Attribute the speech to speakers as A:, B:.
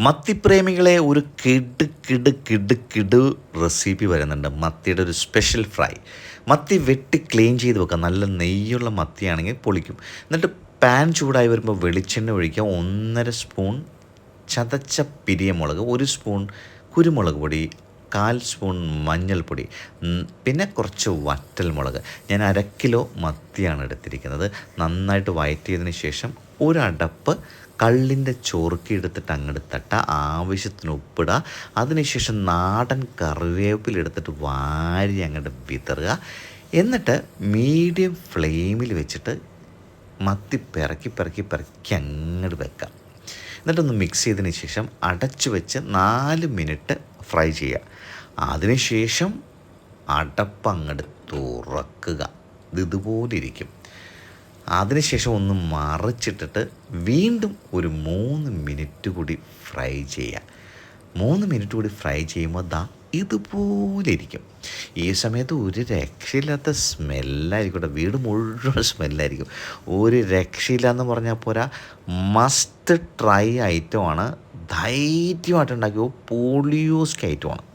A: മത്തിപ്രേമികളെ ഒരു കിട് കിട് കിട് കിട് റെസിപ്പി വരുന്നുണ്ട്. മത്തിയുടെ ഒരു സ്പെഷ്യൽ ഫ്രൈ മത്തി വെട്ടി ക്ലീൻ ചെയ്ത് വെക്കാം നല്ല നെയ്യുള്ള മത്തിയാണെങ്കിൽ പൊളിക്കും. എന്നിട്ട് പാൻ ചൂടായി വരുമ്പോൾ വെളിച്ചെണ്ണ ഒഴിക്കുക. ഒന്നര സ്പൂൺ ചതച്ച പിരിയമുളക് ഒരു സ്പൂൺ കുരുമുളക് പൊടി കാൽ സ്പൂൺ മഞ്ഞൾപ്പൊടി പിന്നെ കുറച്ച് വറ്റൽമുളക് ഞാൻ അര കിലോ മത്തിയാണ് എടുത്തിരിക്കുന്നത്. നന്നായിട്ട് വയറ്റിയതിന് ശേഷം ഒരടപ്പ് കള്ളിന്റെ ചോറുക്കി എടുത്തിട്ട് അങ്ങോട്ട് തട്ട. ആവശ്യത്തിന് ഉപ്പിടുക അതിനുശേഷം നാടൻ കറിവേപ്പില എടുത്തിട്ട് വാരി അങ്ങോട്ട് വിതറുക. എന്നിട്ട് മീഡിയം ഫ്ലെയിമിൽ വെച്ചിട്ട് മത്തി പിറക്കി പിറക്കി പിറക്കി അങ്ങോട്ട് വെക്കാം. എന്നിട്ടൊന്ന് മിക്സ് ചെയ്തതിന് ശേഷം അടച്ചു വെച്ച് നാല് മിനിറ്റ് ഫ്രൈ ചെയ്യുക. അതിനുശേഷം അടപ്പങ്ങെടുത്ത് ഉറക്കുക ഇതുപോലെ ഇരിക്കും. അതിനുശേഷം ഒന്ന് മറിച്ചിട്ടിട്ട് വീണ്ടും ഒരു മൂന്ന് മിനിറ്റ് കൂടി ഫ്രൈ ചെയ്യുക. മൂന്ന് മിനിറ്റ് കൂടി ഫ്രൈ ചെയ്യുമ്പോൾ ദാ ഇതുപോലെ ഇരിക്കും. ഈ സമയത്ത് ഒരു രക്ഷയില്ലാത്ത സ്മെല്ലായിരിക്കും വീട് മുഴുവൻ സ്മെല്ലായിരിക്കും. ഒരു രക്ഷയില്ല എന്ന് പറഞ്ഞാൽ പോരാ മസ്റ്റ് ട്രൈ ഐറ്റമാണ് ധൈര്യമായിട്ട് ഉണ്ടാക്കിയ? പോളിയോസ്ക് ഐറ്റമാണ്